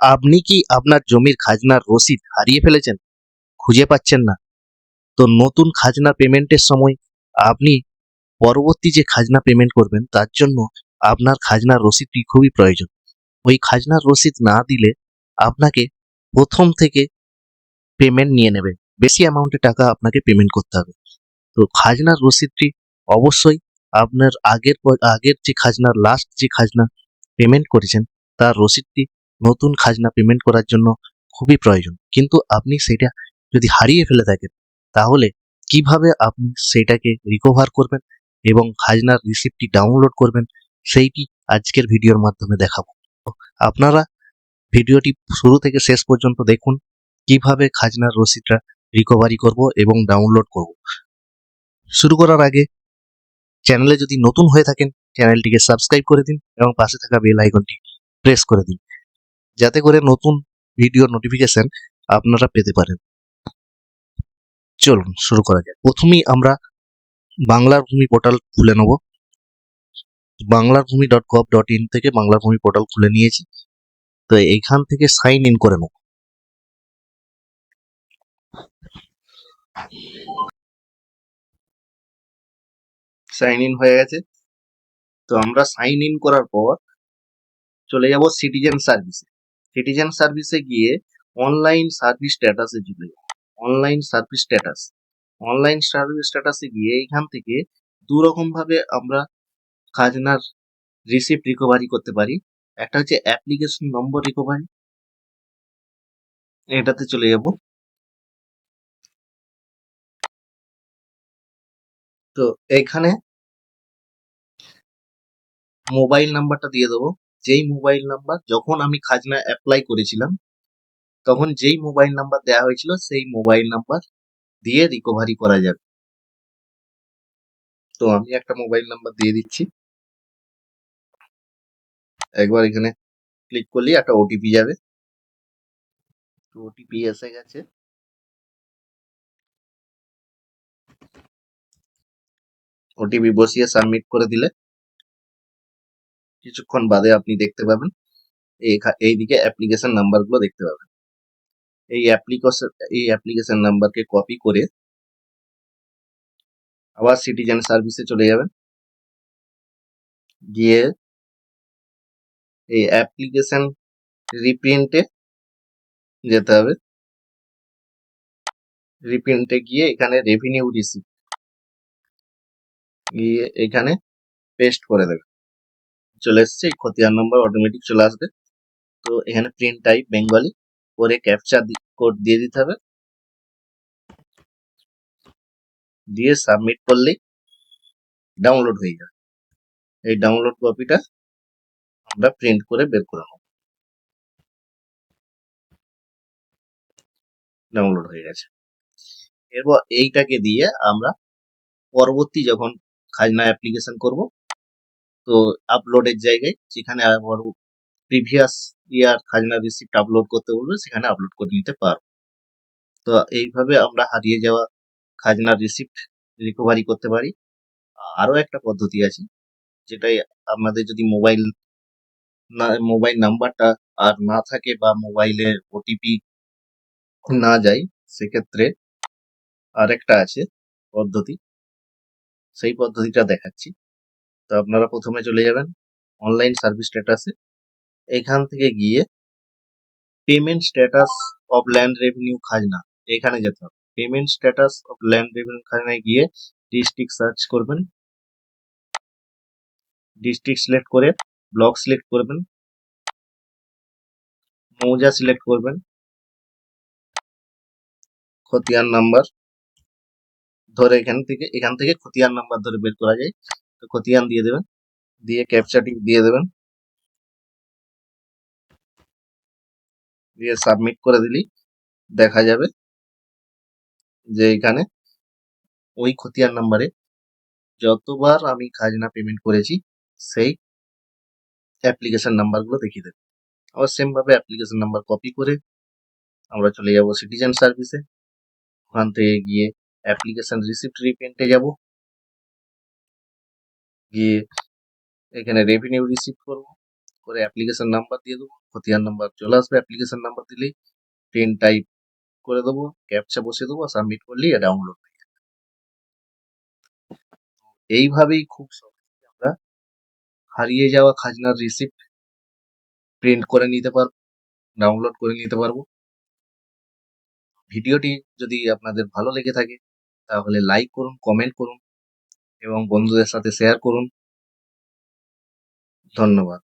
আপনি কি আপনার জমির খাজনার রসিদ হারিয়ে ফেলেছেন? খুঁজে পাচ্ছেন না। তো নতুন খাজনা পেমেন্টের সময় আপনি পরবর্তী যে খাজনা পেমেন্ট করবেন, তার জন্য আপনার খাজনার রসিদটি খুবই প্রয়োজন। ওই খাজনার রসিদ না দিলে আপনাকে প্রথম থেকে পেমেন্ট নিয়ে নেবে। বেশি অ্যামাউন্টে টাকা আপনাকে পেমেন্ট করতে হবে। তো খাজনার রসিদটি অবশ্যই আপনার আগের আগের যে খাজনার লাস্ট যে খাজনা পেমেন্ট করেছেন, তার রসিদটি নতুন খাজনা পেমেন্ট করার জন্য খুবই প্রয়োজন। কিন্তু আপনি সেটা যদি হারিয়ে ফেলে থাকেন, তাহলে কীভাবে আপনি সেটাকে রিকভার করবেন এবং খাজনার রিসিপ্টটি ডাউনলোড করবেন, সেইটি আজকের ভিডিওর মাধ্যমে দেখাবো। আপনারা ভিডিওটি শুরু থেকে শেষ পর্যন্ত দেখুন, কীভাবে খাজনার রসিদটা রিকভারি করব এবং ডাউনলোড করব। শুরু করার আগে চ্যানেলে যদি নতুন হয়ে থাকেন চ্যানেলটিকে সাবস্ক্রাইব করে দিন এবং পাশে থাকা বেল আইকনটি প্রেস করে দিন। যাতে করে নতুন ভিডিও নোটিফিকেশন আপনারা পেতে পারেন। চলুন, শুরু করা যাক। প্রথমেই আমরা বাংলার ভূমি পোর্টাল খুলে নেব। বাংলার ভূমি ডট গভ ডট ইন থেকে বাংলার ভূমি পোর্টাল খুলে নিয়েছি। তো এইখান থেকে সাইন ইন করে নেব। সাইন ইন হয়ে গেছে। তো আমরা সাইন ইন করার পর চলে যাব সিটিজেন সার্ভিসে সিটিজেন সার্ভিসে গিয়ে অনলাইন সার্ভিস স্ট্যাটাসে যাব online service status online service স্ট্যাটাসে গিয়ে এখান থেকে দু রকম ভাবে আমরা খাজনার রিসিপ্ট রিকভারি করতে পারি। একটা হচ্ছে অ্যাপ্লিকেশন নম্বর রিকভারি এটাতে চলে যাব। তো এখানে মোবাইল নাম্বারটা দিয়ে দেবো। যেই মোবাইল নাম্বার যখন আমি খাজনা অ্যাপ্লাই করেছিলাম, তখন যেই মোবাইল নাম্বার দেওয়া হয়েছিল, সেই মোবাইল নাম্বার দিয়ে রিকভারি করা যাবে। তো আমি একটা মোবাইল নাম্বার দিয়ে দিচ্ছি। একবার এখানে ক্লিক করলে একটা ওটিপি যাবে। ওটিপি এসে গেছে। ওটিপি বসিয়ে সাবমিট করে দিলে। কিছুক্ষণ বাদে আপনি দেখতে পাবেন। এই- এইদিকে অ্যাপ্লিকেশন নাম্বারগুলো দেখতে পাবেন। এই অ্যাপ্লিকেশন এই অ্যাপ্লিকেশন নাম্বারকে কপি করে আবার সিটিজেন সার্ভিসে চলে যাবেন। গিয়ে এই অ্যাপ্লিকেশন রিপ্রিন্টে যেতে হবে। রিপ্রিন্টে গিয়ে এখানে রেভিনিউ রিসিপ্ট গিয়ে এখানে পেস্ট করে দেবে চলে এসছে খতিয়ান নাম্বার অটোমেটিক চলে আসবে। তো এখানে প্রিন্ট টাইপ বেঙ্গলি করে ক্যাপচার কোড দিয়ে দিতে হবে। দিয়ে সাবমিট করলেই ডাউনলোড হয়ে যাবে। এই ডাউনলোড কপিটা আমরা প্রিন্ট করে বের করে নেব। ডাউনলোড হয়ে গেছে। এরপর এইটাকে দিয়ে আমরা পরবর্তী যখন খাজনা অ্যাপ্লিকেশন করব তো আপলোডের জায়গায় যেখানে আবার প্রিভিয়াস ইয়ার খাজনা রিসিপ্ট আপলোড করতে বলবে, সেখানে আপলোড করে নিতে পারব তো এইভাবে আমরা হারিয়ে যাওয়া খাজনার রিসিপ্ট রিকভারি করতে পারি। আরও একটা পদ্ধতি আছে, যেটাই আমাদের যদি মোবাইল না মোবাইল নাম্বারটা আর না থাকে বা মোবাইলে ওটিপি না যায়, সেক্ষেত্রে আরেকটা আছে পদ্ধতি। সেই পদ্ধতিটা দেখাচ্ছি। তো আপনারা প্রথমে চলে যাবেন অনলাইন সার্ভিস স্ট্যাটাসে এখান থেকে গিয়ে payment status of land revenue খাজনা, এখানে যেতে হবে। Payment status of land revenue খাজনায় গিয়ে ডিস্ট্রিক্ট সার্চ করবেন। ডিস্ট্রিক্ট সিলেক্ট করে ব্লক সিলেক্ট করবেন। মৌজা সিলেক্ট করবেন। খতিয়ান নাম্বার ধরে এখান থেকে এখান থেকে খতিয়ান নাম্বার ধরে বের করা যায়। খতিয়ান দিয়ে দেবেন। দিয়ে ক্যাপচাটি দিয়ে দেবেন। দিয়ে সাবমিট করে দিলেই দেখা যাবে যে এখানে ওই খতিয়ান নাম্বারে যতবার আমি খাজনা পেমেন্ট করেছি, সেই অ্যাপ্লিকেশন নাম্বারগুলো দেখিয়ে দেবে। আবার সেমভাবে অ্যাপ্লিকেশন নাম্বার কপি করে আমরা চলে যাব সিটিজেন সার্ভিসে ওখান থেকে গিয়ে অ্যাপ্লিকেশন রিসিপ্ট রিপ্রিন্টে যাব। গিয়ে এখানে রেভিনিউ রিসিভ করব। করে অ্যাপ্লিকেশন নাম্বার দিয়ে দেবো। খতিয়ান নাম্বার চলে আসবে অ্যাপ্লিকেশন নাম্বার দিলেই পেন টাইপ করে দেবো ক্যাপচা বসিয়ে দেবো সাবমিট করলেই ডাউনলোড হয়ে যাবে। এইভাবেই খুব সহজে আমরা হারিয়ে যাওয়া খাজনার রিসিপ্ট প্রিন্ট করে নিতে পারব ডাউনলোড করে নিতে পারব। ভিডিওটি যদি আপনাদের ভালো লেগে থাকে, তাহলে লাইক করুন কমেন্ট করুন। এবং বন্ধুদের সাথে শেয়ার করুন। ধন্যবাদ।